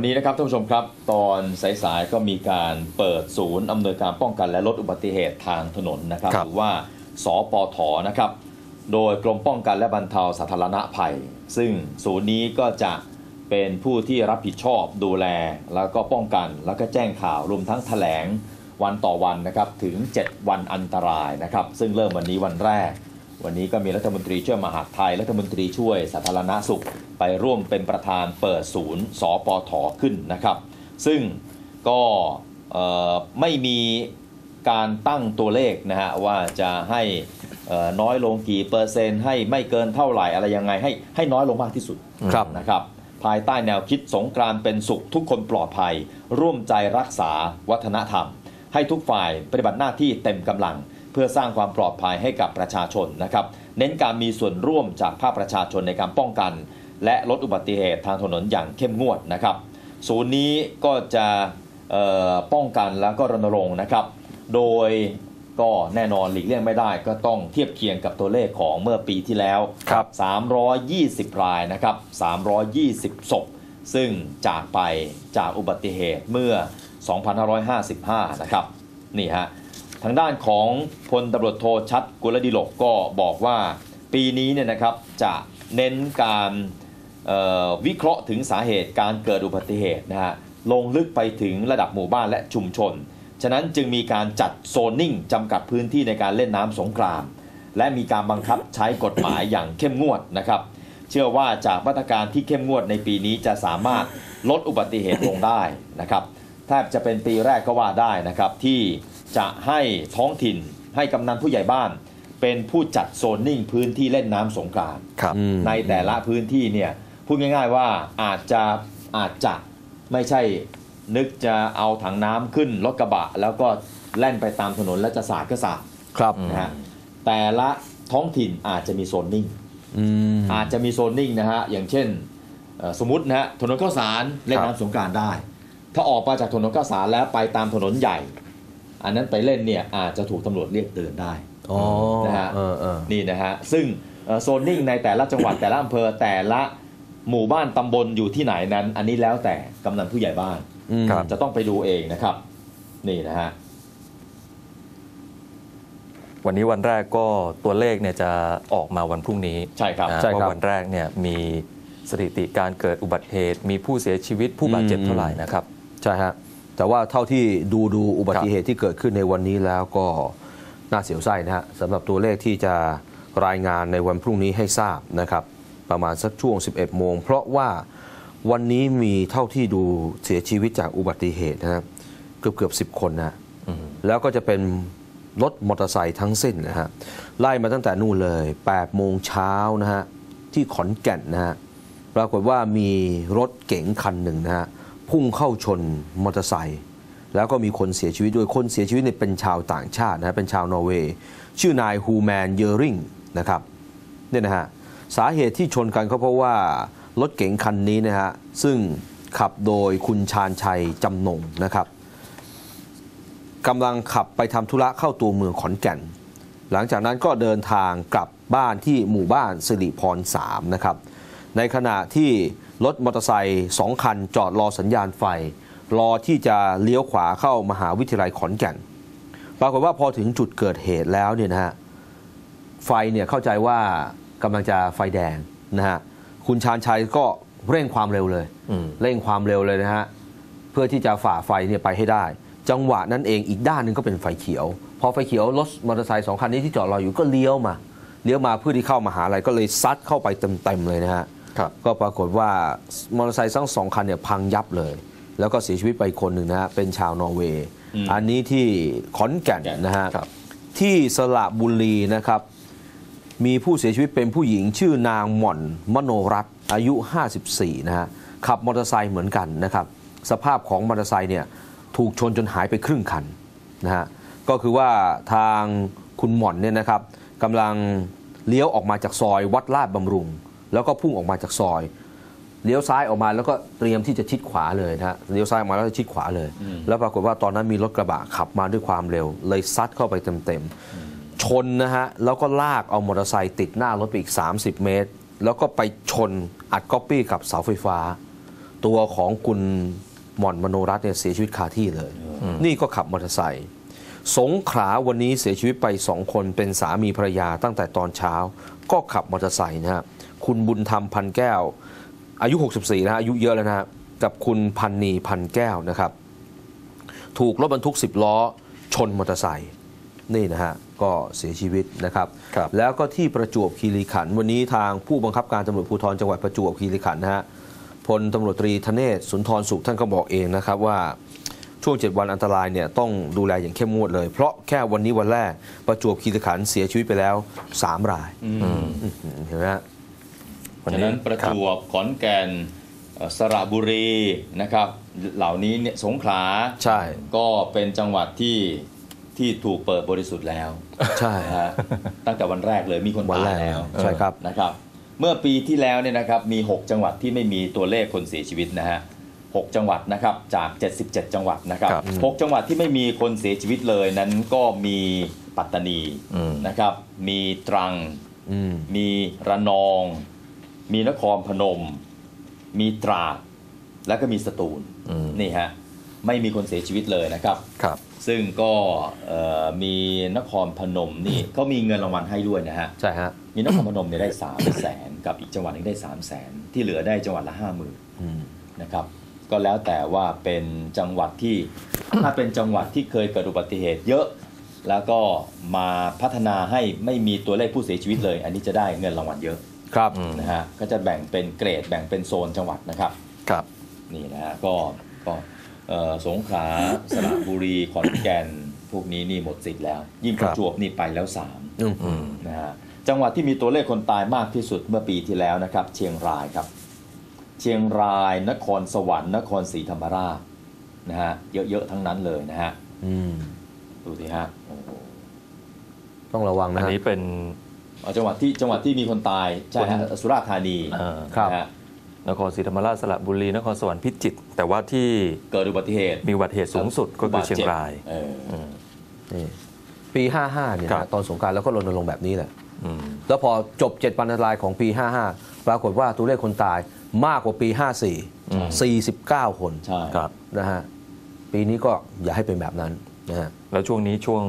วันนี้นะครับท่านผู้ชมครับ ตอนสายๆก็มีการเปิดศูนย์อำนวยการป้องกันและลดอุบัติเหตุทางถนนนะครับครับหรือว่าสปทนะครับ โดยกรมป้องกันและบรรเทาสาธารณภัย ซึ่งศูนย์นี้ก็จะเป็นผู้ที่รับผิดชอบดูแล แล้วก็ป้องกันแล้วก็แจ้งข่าวรวมทั้งแถลงวันต่อวันนะครับถึง 7 วันอันตรายนะครับ ซึ่งเริ่มวันนี้วันแรก วันนี้ก็มีรัฐมนตรีช่วยมหาดไทย รัฐมนตรีช่วยสาธารณสุข ไปร่วมเป็นประธานเปิดศูนย์สปทขึ้นนะครับ ซึ่งก็เอ่อไม่มีการตั้งตัวเลขนะฮะว่าจะให้เอ่อน้อยลงกี่เปอร์เซ็นต์ให้ไม่เกินเท่าไหร่อะไรยังไงให้ให้น้อยลงมากที่สุดครับนะครับ ภายใต้แนวคิดสงกรานต์เป็นสุขทุกคนปลอดภัย ร่วมใจรักษาวัฒนธรรม ให้ทุกฝ่ายปฏิบัติหน้าที่เต็มกำลังเพื่อสร้างความปลอดภัยให้กับประชาชนนะครับ เน้นการมีส่วนร่วมจากภาคประชาชนในการป้องกัน และลดอุบัติเหตุทางถนนอย่างเข้มงวดนะครับ ศูนย์นี้ก็จะเอ่อป้องกันแล้วก็รณรงค์นะครับ โดยก็แน่นอนหลีกเลี่ยงไม่ได้ก็ต้องเทียบเคียงกับตัวเลขของเมื่อปีที่แล้วครับ320 รายนะครับ 320 ศพ ซึ่งจากไปจากอุบัติเหตุเมื่อ 2555 นะครับ นี่ฮะ ทางด้านของพลตำรวจโทชัดกุลดิลกก็บอกว่าปีนี้เนี่ยนะครับจะเน้นการวิเคราะห์ถึงสาเหตุการเกิดอุบัติเหตุนะฮะลงลึกไปถึงระดับหมู่บ้านและชุมชน ฉะนั้นจึงมีการจัดโซนนิ่งจำกัดพื้นที่ในการเล่นน้ำสงกรานและมีการบังคับใช้กฎหมายอย่างเข้มงวดนะครับ เชื่อว่าจากมาตรการที่เข้มงวดในปีนี้จะสามารถลดอุบัติเหตุลงได้นะครับแทบจะเป็นปีแรกก็ว่าได้นะครับที่ จะให้ท้องถิ่นให้กำนันผู้ใหญ่บ้าน เป็นผู้จัดโซนนิ่งพื้นที่เล่นน้ำสงกรานต์ครับในแต่ละพื้นที่เนี่ยพูดง่ายๆว่าอาจจะอาจจะไม่ใช่นึกจะเอาถังน้ำขึ้นรถกระบะ แล้วก็แล่นไปตามถนนแล้วจะสาดก็สาดครับนะฮะแต่ละท้องถิ่นอาจจะมีโซนนิ่งอืมอาจจะมีโซนนิ่งนะฮะอย่างเช่นเอ่อสมมตินะฮะถนนข้าวสารเล่นครับน้ำสงกรารได้ ถ้าออกมาจากถนนข้าวสารแล้วไปตามถนนใหญ่ อันนั้นไปเล่นเนี่ยอาจจะถูกตำรวจเรียกเตือนได้อ๋อนะฮะเออเออนี่นะฮะซึ่งเอ่อโซนนิ่งในแต่ละจังหวัดแต่ละอำเภอแต่ละหมู่บ้านตำบลอยู่ที่ไหนนั้น อันนี้แล้วแต่กำนันผู้ใหญ่บ้านอืมครับจะต้องไปดูเองนะครับ นี่นะฮะวันนี้วันแรกก็ตัวเลขเนี่ยจะออกมาวันพรุ่งนี้ใช่ครับนะใช่ครับว่าวันแรกเนี่ยมีสถิติการเกิดอุบัติเหตุ มีผู้เสียชีวิตผู้บาดเจ็บอืมเท่าไหร่นะครับ ใช่ฮะ แต่ว่าเท่าที่ดูดูอุบัติเหตุที่เกิดขึ้นในวันนี้แล้วก็น่าเสียวไส้นะฮะสำหรับตัวเลขที่จะรายงานในวันพรุ่งนี้ให้ทราบนะครับ ประมาณสักช่วง 11 โมง เพราะว่าวันนี้มีเท่าที่ดูเสียชีวิตจากอุบัติเหตุนะครับเกือบเกือบสิบคนนะอืมแล้วก็จะเป็นรถมอเตอร์ไซค์ทั้งสิ้นนะฮะไล่มาตั้งแต่นู่นเลย 8 โมงเช้านะฮะที่ขอนแก่นนะฮะปรากฏว่ามีรถเก๋งคันหนึ่งนะฮะ พุ่งเข้าชนมอเตอร์ไซค์แล้วก็มีคนเสียชีวิตด้วยคนเสียชีวิตเนี่ยเป็นชาวต่างชาตินะเป็นชาวนอร์เวย์ชื่อนายฮูแมนเยอริงนะครับเนี่ยนะฮะสาเหตุที่ชนกันก็เพราะว่ารถเก๋งคันนี้นะฮะซึ่งขับโดยคุณชาญชัยจำนงนะครับกำลังขับไปทำธุระเข้าตัวเมืองขอนแก่น หลังจากนั้นก็เดินทางกลับบ้านที่หมู่บ้านสิริพร3นะครับในขณะที่ รถมอเตอร์ไซค์สองคันจอดรอสัญญาณไฟ รอที่จะเลี้ยวขวาเข้ามหาวิทยาลัยขอนแก่น ปรากฏว่าพอถึงจุดเกิดเหตุแล้วเนี่ยนะฮะไฟเนี่ยเข้าใจว่ากำลังจะไฟแดงนะฮะคุณชาญชัยก็เร่งความเร็วเลยอืมเร่งความเร็วเลยนะฮะเพื่อที่จะฝ่าไฟเนี่ยไปให้ได้ จังหวะนั้นเองอีกด้านหนึ่งก็เป็นไฟเขียว พอไฟเขียวรถมอเตอร์ไซค์สองคันนี้ที่จอดรออยู่ก็เลี้ยวมาเลี้ยวมาเพื่อที่เข้ามาหาอะไรก็เลยซัดเข้าไปเต็มๆเลยนะฮะครับ ก็ปรากฏว่ามอเตอร์ไซค์ทั้งสองคันเนี่ยพังยับเลย แล้วก็เสียชีวิตไปคนหนึ่งนะฮะเป็นชาวนอร์เวย์อืมอันนี้ที่ขอนแก่นนะฮะครับที่สระบุรีนะครับมีผู้เสียชีวิตเป็นผู้หญิงชื่อนางหม่อนมโนรัตน์อายุ 54 นะฮะขับมอเตอร์ไซค์เหมือนกันนะครับ สภาพของมอเตอร์ไซค์เนี่ยถูกชนจนหายไปครึ่งคันนะฮะก็คือว่าทางคุณหม่อนเนี่ยนะครับกำลังเลี้ยวออกมาจากซอยวัดลาดบำรุง แล้วก็พุ่งออกมาจากซอยเลี้ยวซ้ายออกมาแล้วก็เตรียมที่จะชิดขวาเลยนะฮะเลี้ยวซ้ายออกมาแล้วก็ชิดขวาเลย แล้วปรากฏว่าตอนนั้นมีรถกระบะขับมาด้วยความเร็ว เลยซัดเข้าไปเต็มๆชนนะฮะแล้วก็ลากเอามอเตอร์ไซค์ติดหน้ารถไปอีก 30 เมตร แล้วก็ไปชนอัดก๊อปปี้กับเสาไฟฟ้า ตัวของคุณหม่อนมโนรัตน์เนี่ยเสียชีวิตคาที่เลย นี่ก็ขับมอเตอร์ไซค์สงขลาวันนี้เสียชีวิตไปสองคนเป็นสามีภรรยาตั้งแต่ตอนเช้า ก็ขับมอเตอร์ไซค์นะฮะคุณบุญธรรมพันแก้ว อายุ 64นะฮะอายุเยอะแล้วนะฮะกับคุณพันนีพันแก้วนะครับ ถูกรถบรรทุก 10 ล้อ ชนมอเตอร์ไซค์นี่นะฮะก็เสียชีวิตนะครับครับแล้วก็ที่ประจวบคีรีขันธ์วันนี้ทางผู้บังคับการตำรวจภูธรจังหวัดประจวบคีรีขันธ์นะฮะพลตำรวจตรีธเนศสุนทรสุขท่านก็บอกเองนะครับว่า ช่วง 7 วันอันตรายเนี่ยต้องดูแลอย่างเข้มงวดเลย เพราะแค่วันนี้วันแรกประจวบคีรีขันธ์เสียชีวิตไปแล้ว 3 รายอื้อหือเห็นไหมฮะวันฉะนี้นั้นประจวบขอนแก่นเอ่อสระบุรีนะครับ เหล่านี้เนี่ยสงขลาใช่ก็เป็นจังหวัดที่ที่ถูกเปิดบริสุทธิ์แล้ว ใช่นะฮะตั้งแต่วันแรกเลยมีคนวันตาแรยกแล้วใช่ครับนะครับ เมื่อปีที่แล้วเนี่ยนะครับมี 6 จังหวัดที่ไม่มีตัวเลขคนเสียชีวิตนะฮะ หกจังหวัดนะครับจาก 77 จังหวัดนะครับครับหกจังหวัดที่ไม่มีคนเสียชีวิตเลยนั้นก็มีปัตตานีอืมนะครับ มีตรัง อืม มีระนอง มีนครพนม มีตราด แล้วก็มีสตูลอืม นี่ฮะไม่มีคนเสียชีวิตเลยนะครับ ครับ ซึ่งก็เอ่อมีนครพนมนี่เขามีเงินรางวัลให้ด้วยนะฮะ ใช่ฮะ มีนครพนมเนี่ยได้3ามแสนกับอีกจังหวัดหนึงได้3ามแสนที่เหลือได้จังหวัดละห้าหมื่นอืม นะครับ ก็แล้วแต่ว่าเป็นจังหวัดที่ ถ้าเป็นจังหวัดที่เคยเกิดอุบัติเหตุเยอะ แล้วก็มาพัฒนาให้ไม่มีตัวเลขผู้เสียชีวิตเลย อันนี้จะได้เงินรางวัลเยอะครับอืมนะฮะก็จะแบ่งเป็นเกรดแบ่งเป็นโซนจังหวัดนะครับครับนี่นะฮะก็ก็เอ่อสงขลาสระบุรีขอนแก่นพวกนี้นี่หมดสิทธิ์แล้ว ยิ่งคปรับระจวบนี่ไปแล้วสามอืมอืมนะฮะจังหวัดที่มีตัวเลขคนตายมากที่สุดเมื่อปีที่แล้วนะครับ เชียงรายครับ เชียงราย นครสวรรค์ นครศรีธรรมราชนะฮะเยอะๆทั้งนั้นเลยนะฮะอืมดูสิฮะโอ้โหต้องระวังอันะนฮะ นี้เป็น เอาจังหวัดที่จังหวัดที่มีคนตายใช่ฮะสุราษฎร์ธานีเอ่อครับ นะฮะนครศรีธรรมราชสระบุรีนครสวรรค์พิจิตรแต่ว่าที่เกิดอุบัติเหตุมีอุบัติเหตุสูงสุดก็คือเชียงราย เออนี่ปี 55 เนี่ยครับ นะตอนสงกรารแล้วก็รณรงค์แบบนี้แหละ อืมแล้วพอจบ 7 วันอันตรายของปี 55 ปรากฏว่าตัวเลขคนตาย มากกว่าปี 54 49 คนใช่ครับนะฮะปีนี้ก็อย่าให้เป็นแบบนั้นนะฮะแล้วช่วงนี้ช่วง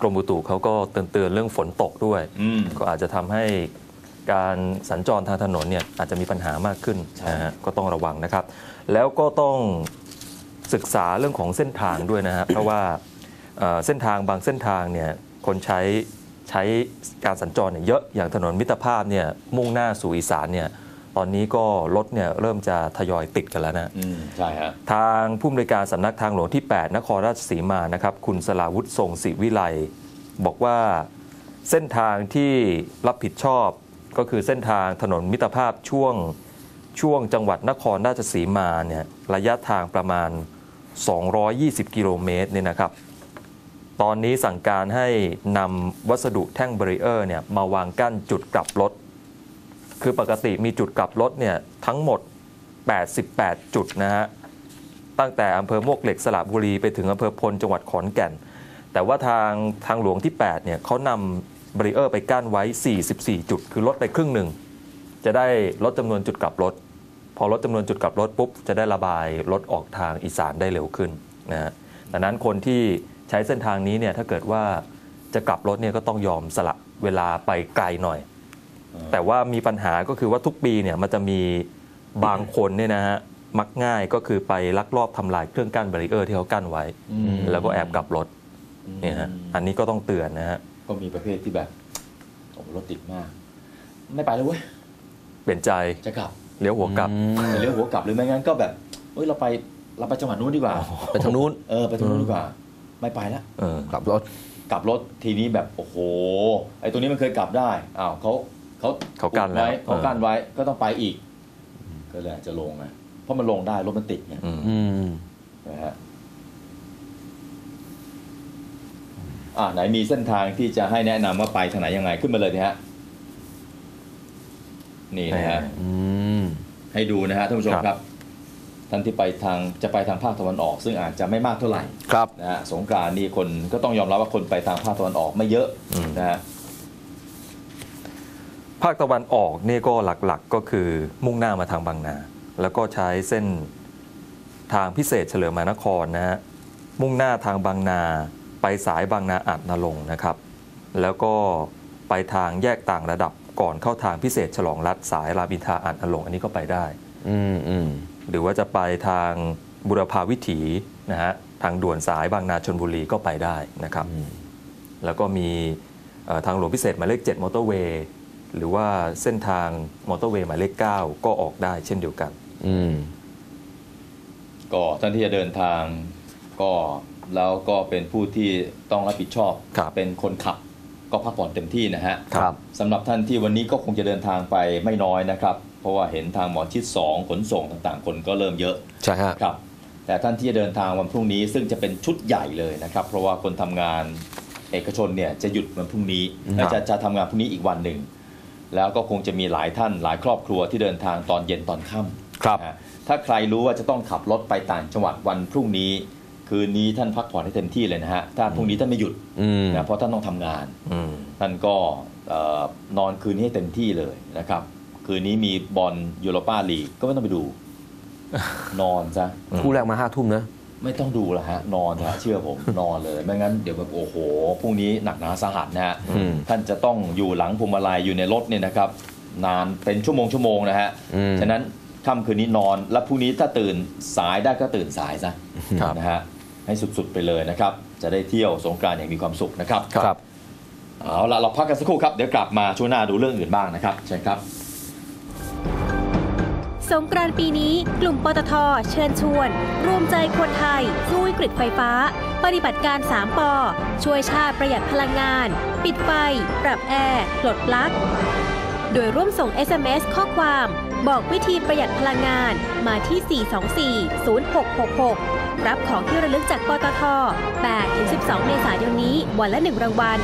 กรมอุตุเขาก็เตือนเตือนๆเรื่องฝนตกด้วยอืมก็อาจจะทำให้การสัญจรทางถนนเนี่ยอาจจะมีปัญหามากขึ้นใช่นะฮะก็ต้องระวังนะครับ แล้วก็ต้องศึกษาเรื่องของเส้นทางด้วยนะฮะเพราะว่าเอ่อเส้นทางบางเส้นทางเนี่ยคนใช้ใช้การสัญจรเนี่ยเยอะอย่างถนนมิตรภาพเนี่ยมุ่งหน้าสู่อีสานเนี่ย ตอนนี้ก็รถเนี่ยเริ่มจะทยอยติดกันแล้วนะอืมใช่ฮะทางผู้อำนวยการสำนักทางหลวงที่ 8 นครราชสีมานะครับคุณสลาวุฒิทรงศิวิไลบอกว่าเส้นทางที่รับผิดชอบก็คือเส้นทางถนนมิตรภาพช่วงช่วงจังหวัดนครราชสีมาเนี่ยระยะทางประมาณ 220 กิโลเมตรเนี่ยนะครับ ตอนนี้สั่งการให้นำวัสดุแท่งเบรีเออร์เนี่ยมาวางกั้นจุดกลับรถ คือปกติมีจุดกลับรถเนี่ยทั้งหมด 88 จุดนะฮะ ตั้งแต่อำเภอมวกเหล็กสระบุรีไปถึงอำเภอพลจังหวัดขอนแก่น แต่ว่าทางทางหลวงที่ 8 เนี่ยเขานำบริเออร์ไปกั้นไว้ 44 จุด คือลดไปครึ่งหนึ่ง จะได้ลดจำนวนจุดกลับรถ พอลดจำนวนจุดกลับรถปุ๊บ จะได้ระบายรถออกทางอีสานได้เร็วขึ้นนะฮะดังนั้นคนที่ใช้เส้นทางนี้เนี่ยถ้าเกิดว่าจะกลับรถเนี่ยก็ต้องยอมสละเวลาไปไกลหน่อย แต่ว่ามีปัญหาก็คือว่าทุกปีเนี่ยมันจะมีบางคนเนี่ยนะฮะมักง่ายก็คือไปลักลอบทำลายเครื่องกั้นบารีเออร์ที่เขากั้นไว้อืมแล้วก็แอบกลับรถเนี่ยฮะอันนี้ก็ต้องเตือนนะฮะก็มีประเภทที่แบบโอ้โหรถติดมาก ไม่ไปเลยเว้ยเปลี่ยนใจจะกลับเลี้ยวหัวกลับจะเลี้ยวหัวกลับหรือไม่งั้นก็แบบเอ้ยเราไปเราไปจังหวัดนู้นดีกว่าไปทางนู้นเออไปทางนู้นดีกว่า ไม่ไปละเออกลับรถกลับรถทีนี้แบบโอ้โหไอ้ตรงนี้มันเคยกลับได้อ้าวเขา เขาเขากั้นแล้ว ไว้เขาเออกั้นไว้ก็ต้องไปอีก ก็เลยอาจจะลงไงเพราะมันลงได้รถมันติดไงอืมอืมนะฮะอ่าไหนมีเส้นทางที่จะให้แนะนำว่าไปทางไหนยังไงขึ้นมาเลยนะฮะนี่นะฮะอืม ให้ดูนะฮะท่านผู้ชมครับ ครับ ท่านที่ไปทางจะไปทางภาคตะวันออก ซึ่งอาจจะไม่มากเท่าไหร่ ครับ นะฮะสงกรานต์นี่คนก็ต้องยอมรับว่าคนไปทางภาคตะวันออกไม่เยอะนะฮะ ภาคตะวันออกนี่ก็หลักๆก็คือมุ่งหน้ามาทางบางนา แล้วก็ใช้เส้นทางพิเศษเฉลิมมานครนะฮะมุ่งหน้าทางบางนาไปสายบางนาอาจนรงค์นะครับ แล้วก็ไปทางแยกต่างระดับก่อนเข้าทางพิเศษฉลองรัฐสายรามอินทราอาจนรงค์อันนี้ก็ไปได้อืมอืมหรือว่าจะไปทางบุรพาวิถีนะฮะทางด่วนสายบางนาชนบุรีก็ไปได้นะครับ แล้วก็มีเอ่อทางหลวงพิเศษหมายเลข7มอเตอร์เวย์ หรือว่าเส้นทางมอเตอร์เวย์หมายเลข9ก็ออกได้เช่นเดียวกัน อืม ก็ท่านที่จะเดินทางก็แล้วก็เป็นผู้ที่ต้องรับผิดชอบ ครับเป็นคนขับก็พักผ่อนเต็มที่นะฮะครับ สำหรับท่านที่วันนี้ก็คงจะเดินทางไปไม่น้อยนะครับ เพราะว่าเห็นทางหมอชิด 2 ขนส่งต่างๆ คนก็เริ่มเยอะใช่ฮะ ครับ แต่ท่านที่จะเดินทางวันพรุ่งนี้ซึ่งจะเป็นชุดใหญ่เลยนะครับ เพราะว่าคนทำงานเอกชนเนี่ยจะหยุดวันพรุ่งนี้ครับและจะจะทำงานพรุ่งนี้อีกวันหนึ่ง แล้วก็คงจะมีหลายท่านหลายครอบครัวที่เดินทางตอนเย็นตอนค่ำครับนะฮะถ้าใครรู้ว่าจะต้องขับรถไปต่างจังหวัดวันพรุ่งนี้ คืนนี้ท่านพักผ่อนให้เต็มที่เลยนะฮะถ้าพรุ่งนี้ท่านไม่หยุดอืมนะเพราะท่านต้องทำงาน อืม ท่านก็เอ่อนอนคืนนี้ให้เต็มที่เลยนะครับ คืนนี้มีบอลยูโรปาลีกก็ไม่ต้องไปดู นอนซะ คู่แรกมาห้าทุ่มนะ ไม่ต้องดูละฮะ นอนเถอะเชื่อผมนอนเลย ไม่งั้นเดี๋ยวแบบโอ้โหพรุ่งนี้หนักหนาสาหัสนะฮะอืม ท่านจะต้องอยู่หลังพวงมาลัยอยู่ในรถเนี่ยนะครับ นานเป็นชั่วโมงชั่วโมงนะฮะอืม ฉะนั้นค่ำคืนนี้นอนแล้วพรุ่งนี้ถ้าตื่นสายได้ก็ตื่นสายซะครับ นะฮะให้สุดๆไปเลยนะครับ จะได้เที่ยวสงกรานต์อย่างมีความสุขนะครับ ครับ เอาละเราพักกันสักครู่ครับ เดี๋ยวกลับมาช่วงหน้าดูเรื่องอื่นบ้างนะครับเชิญครับ สงกรานต์ปีนี้กลุ่มปตทเชิญชวน รวมใจคนไทยสู้วิกฤตไฟฟ้า ปฏิบัติการ 3ปอช่วยชาติประหยัดพลังงาน ปิดไฟ ปรับแอร์ปลดปลั๊กโดยร่วมส่ง SMS ข้อความ บอกวิธีประหยัดพลังงานมาที่ 424-0666 รับของที่ระลึกจากปตท8-12 เมษายนนี้วันละ 1 รางวัล